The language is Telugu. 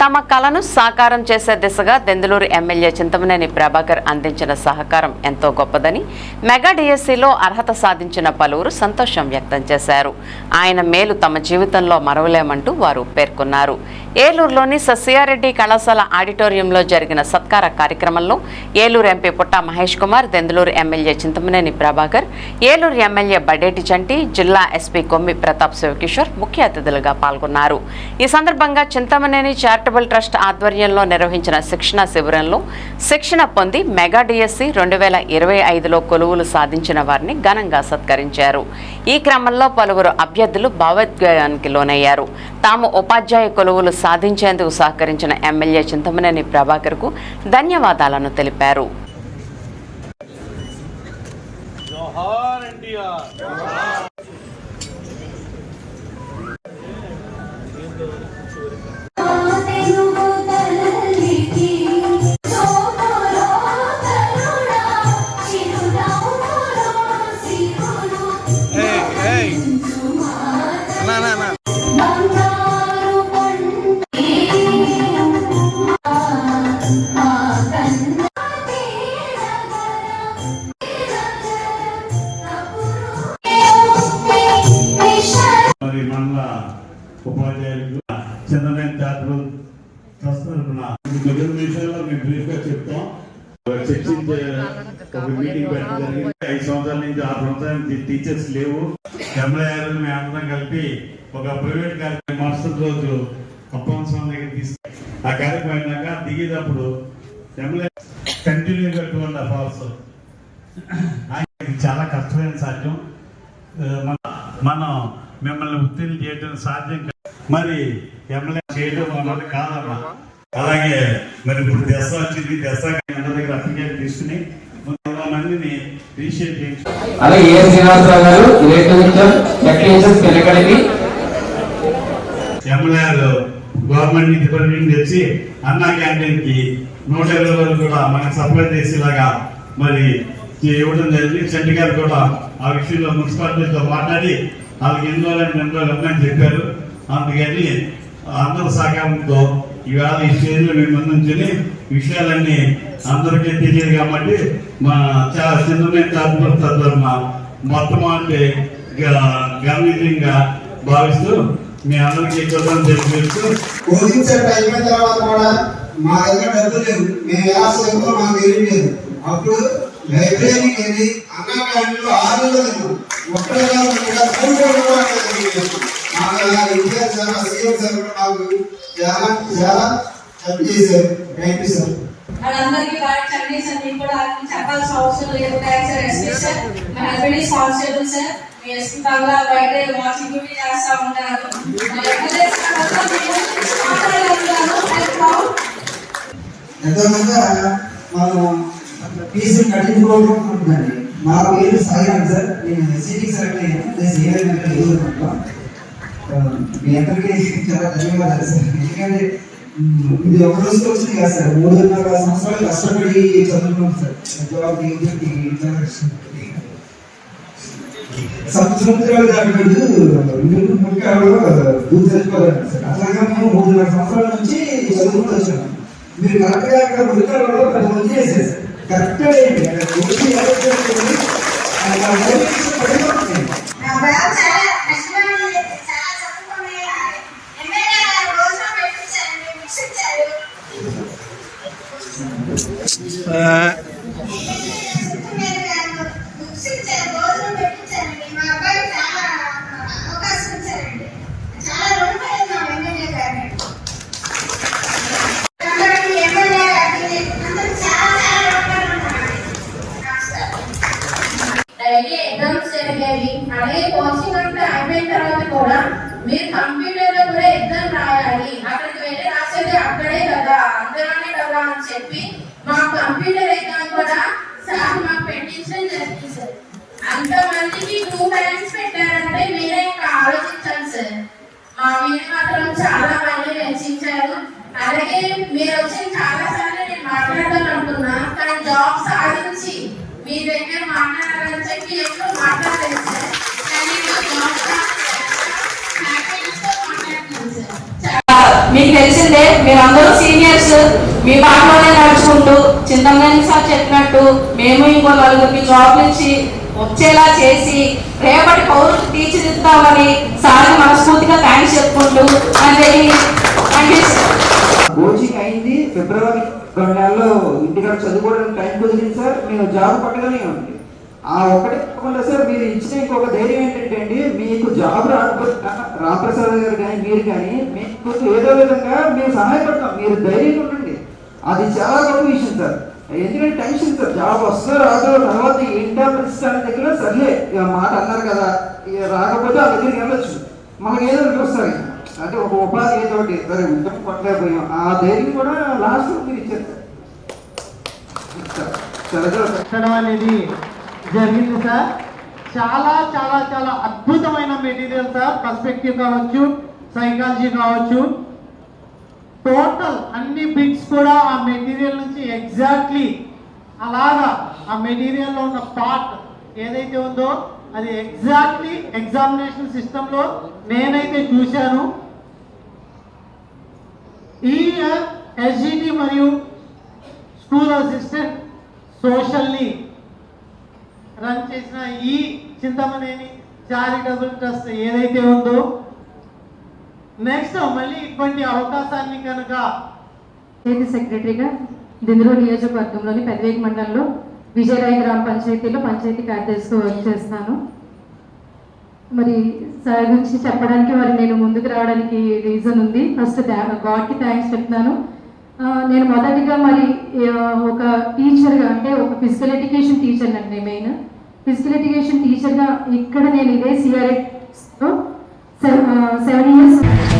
తమ కలను సాకారం చేసే దిశగా దెందులూరు ఎమ్మెల్యే చింతమనేని ప్రభాకర్ అందించిన సహకారం ఎంతో గొప్పదని మెగా డిఎస్సిలో అర్హత సాధించిన పలువురు సంతోషం వ్యక్తం చేశారు. ఆయన మేలు తమ జీవితంలో మరవలేమంటూ వారు పేర్కొన్నారు. ఏలూరులోని సస్యారెడ్డి కళాశాల ఆడిటోరియంలో జరిగిన సత్కార కార్యక్రమంలో Eluru MP Putta Mahesh Kumar Denduluru MLA Chintamaneni Prabhakar Eluru MLA Badeti Chanti జిల్లా ఎస్పీ కొమ్మి ప్రతాప్ శివకిషోర్ ముఖ్య అతిథులుగా పాల్గొన్నారు. ఈ సందర్భంగా చింతమనేని చారిటబుల్ ట్రస్ట్ ఆధ్వర్యంలో నిర్వహించిన శిక్షణ శిబిరంలో శిక్షణ పొంది మెగా డిఎస్సి రెండు వేల ఇరవై ఐదులో కొలువులు సాధించిన వారిని ఘనంగా సత్కరించారు. ఈ క్రమంలో పలువురు అభ్యర్థులు భావోద్వేగానికి లోనయ్యారు. తాము ఉపాధ్యాయ కొలువులు సాధించేందుకు సహకరించిన ఎమ్మెల్యే చింతమనేని ప్రభాకర్కు ధన్యవాదాలను తెలిపారు. జోహార్ ఎన్టీఆర్. మిగిలిన విషయాల్లో మేము బ్రీఫ్గా చెప్తాం. చర్చించే ఒక మీటింగ్ పెట్టడం జరిగింది. ఐదు సంవత్సరాల నుంచి ఆరు సంవత్సరాల టీచర్స్ లేవు. ఎంప్లాయర్ మేము అందరం కలిపి ఒక ప్రైవేట్ కార్యక్రమం మరుసటి రోజు అప్పం స్వామి దగ్గర తీసుకు ఆ కార్యక్రమం అయినాక దిగేటప్పుడు employ continue two and half చాలా కష్టమైన సాధ్యం. మన- మనం మిమ్మల్ని ఉత్తీర్ణ చేయడం సాధ్యం కాదు. మరి ఎమ్మెల్యే చేయడం అన్నది కాదమ్మా. అలాగే మరి ఇప్పుడు దసరా వచ్చింది దసరా అందరి దగ్గర అప్లికేషన్ తీసుకుని మందిని రిజిస్టర్ చేయించు అలాగే ఏ శ్రీనివాసరావు గారు ఎమ్మెల్యేలు గవర్నమెంట్ నుంచి పర్మిషన్ తెచ్చి అన్నా క్యాంటీన్కి నూట ఇరవై రోజులు కూడా మనకు సప్లై చేసేలాగా మరి ఇవ్వడం జరిగింది. చెంటి గారు కూడా ఆ విషయంలో మున్సిపాలిటీతో మాట్లాడి వాళ్ళకి ఎన్ని రోజులు ఎన్ని రోజులు చెప్పారు. అందుకని అందరి సహకారంతో ఈవేళ ఈ స్టేజ్లో మేము ముందుంచుని విషయాలన్నీ అందరికీ తెలియదు కాబట్టి మా చాలా చిన్నమైన తరఫున మొత్తం అంటే గంభీరంగా భావిస్తూ మీ అందరికీ కృతజ్ఞతలు తెలియజేస్తూ కోచింగ్ తర్వాత కూడా మా దగ్గర డబ్బు లేవు. మేము ఎలా చదువుకో మాకు లేదు అప్పుడు లైబ్రరీకి వెళ్ళి అన్న క్యాంటీన్లో ఆరు నెలలు ఒక్కడే కాదు ఇక్కడ సార్ సీఎం సార్ కూడా చాలా చాలా హెల్ప్ చేశారు థ్యాంక్ యూ సార్ వాళ్ళందరికీ వారి కండిషన్ అన్ని కూడా చెప్పాల్సిన అవసరం లేదు థ్యాంక్స్ సార్ సార్ మా హస్బెండ్ ఈస్ కానిస్టేబుల్ సార్ మీ ఎస్పీ బంగ్లా బయట ఉంటారు మా ఎంతోమంది మనం ఫీజు కట్టించుకోవాలనుకుంటున్నాను మా పేరు సాయి సార్ నేను సిటీ సెలెక్ట్ అయ్యాను నేను సీనియర్ మీ అందరికీ చాలా ధన్యవాదాలు సార్. ఎందుకంటే ఇది ఒక రోజుకి వచ్చింది కదా సార్. మూడున్నర సంవత్సరాలు కష్టపడి చదువుకున్నాం సార్. జాబ్ ఏంటి చాలా కష్టపడి సముద్రాలు దాటినట్టు మీరు ముఖ్యాలు దూరం చదువుకోవాలి సార్. అట్లాగా మేము మూడున్నర సంవత్సరాల నుంచి చదువుకుంటూ వచ్చాము మీరు కరెక్ట్గా అక్కడ ముఖ్యాలలో పది మంది చేసేది కరెక్ట్గా ఏంటి అక్కడ అలాగే ఎగ్జామ్స్ జరిగేవి అలాగే కోచింగ్ అంతా అయిపోయిన తర్వాత కూడా మీరు కంప్యూటర్లో కూడా ఎగ్జామ్ రాయాలి. అక్కడికి వెళ్ళి రాసేది అక్కడే కదా. అందులోనే కదా అని చెప్పి మా కంప్యూటర్ ఎగ్జామ్ కూడా సార్ మాకు పెట్టించడం జరిగింది సార్. అంతమందికి టూ టైమ్స్ పెట్టారంటే మీరే ఇంకా ఆలోచించాలి సార్. మా మీరు మాత్రం చాలా మంది రచించారు అలాగే మీరు వచ్చి చాలా సార్లు నేను మాట్లాడదాం అనుకున్నా కానీ జాబ్ మీ దగ్గర మాట్లాడాలని చెప్పి ఎప్పుడు మాట్లాడలేదు సార్. కానీ మీకు తెలిసిందే మీరందరూ సీనియర్స్ మీ బాటలోనే నడుచుకుంటూ చింతమనేని సార్ చెప్పినట్టు మేము ఇంకో నలుగురికి జాబ్ ఇచ్చి వచ్చేలా చేసి రేపటి పౌరులు తీర్చిదిద్దామని సార్ మనస్ఫూర్తిగా థ్యాంక్స్ చెప్పుకుంటూ అంటే థ్యాంక్ కోచింగ్ అయింది ఫిబ్రవరి రెండు నెలల్లో ఇంటికాడ చదువుకోవడానికి టైం కుదిరింది సార్. మేము జాబ్ పట్టగానే ఉంది. ఆ ఒకటే కాకుండా సార్ మీరు ఇచ్చిన ఇంకొక ధైర్యం ఏంటంటే అండి మీకు జాబ్ రామప్రసాద్ గారు కానీ మీరు కానీ మీకు ఏదో విధంగా మేము సహాయపడతాం. మీరు ధైర్యంగా ఉండండి. అది చాలా గొప్ప విషయం సార్. ఎందుకంటే టెన్షన్ సార్. జాబ్ వస్తుందో రాదో తర్వాత ఏంటా పరిస్థితి అనే దగ్గర సర్లే ఇక మాట అన్నారు కదా ఇక రాకపోతే ఆ దగ్గరికి వెళ్ళొచ్చు. మనకి ఏదో వస్తారు అంటే ఒక ఉపాధి ఏదో ఒకటి సరే ఉద్యోగం కొట్టలేకపోయాం ఆ ధైర్యం కూడా లాస్ట్ మీరు ఇచ్చారు. సార్ పెట్టడం అనేది జరిగింది సార్. చాలా చాలా చాలా అద్భుతమైన మెటీరియల్ సార్. పర్స్పెక్టివ్ కావచ్చు సైకాలజీ కావచ్చు. టోటల్ అన్ని బిట్స్ కూడా ఆ మెటీరియల్ నుంచి ఎగ్జాక్ట్లీ అలాగా ఆ మెటీరియల్లో ఉన్న పార్ట్ ఏదైతే ఉందో అది ఎగ్జాక్ట్లీ ఎగ్జామినేషన్ సిస్టంలో నేనైతే చూశాను. ఈ ఎస్జిటి మరియు స్కూల్ అసిస్టెంట్ సోషల్ని రన్ చేసిన ఈ చింతమనేని చారిటబుల్ ట్రస్ట్ ఏదైతే ఉందో నెక్స్ట్ మళ్ళీ ఇటువంటి అవకాశాన్ని కనుక సెక్రటరీగా దిందులో నియోజకవర్గంలోని పెదవేగి మండలంలో విజయరాయ గ్రామ పంచాయతీలో పంచాయతీ కార్యదర్శిగా వర్క్ చేస్తాను మరి సార్ గురించి చెప్పడానికి మరి నేను ముందుకు రావడానికి రీజన్ ఉంది. ఫస్ట్ గాడ్కి థ్యాంక్స్ చెప్తున్నాను. నేను మొదటిగా మరి ఒక టీచర్గా అంటే ఒక ఫిజికల్ ఎడ్యుకేషన్ టీచర్ అండి మెయిన్ ఫిజికల్ ఎడ్యుకేషన్ టీచర్గా ఇక్కడ నేను ఇదే సిఆర్ఎస్ సెవెన్ ఇయర్స్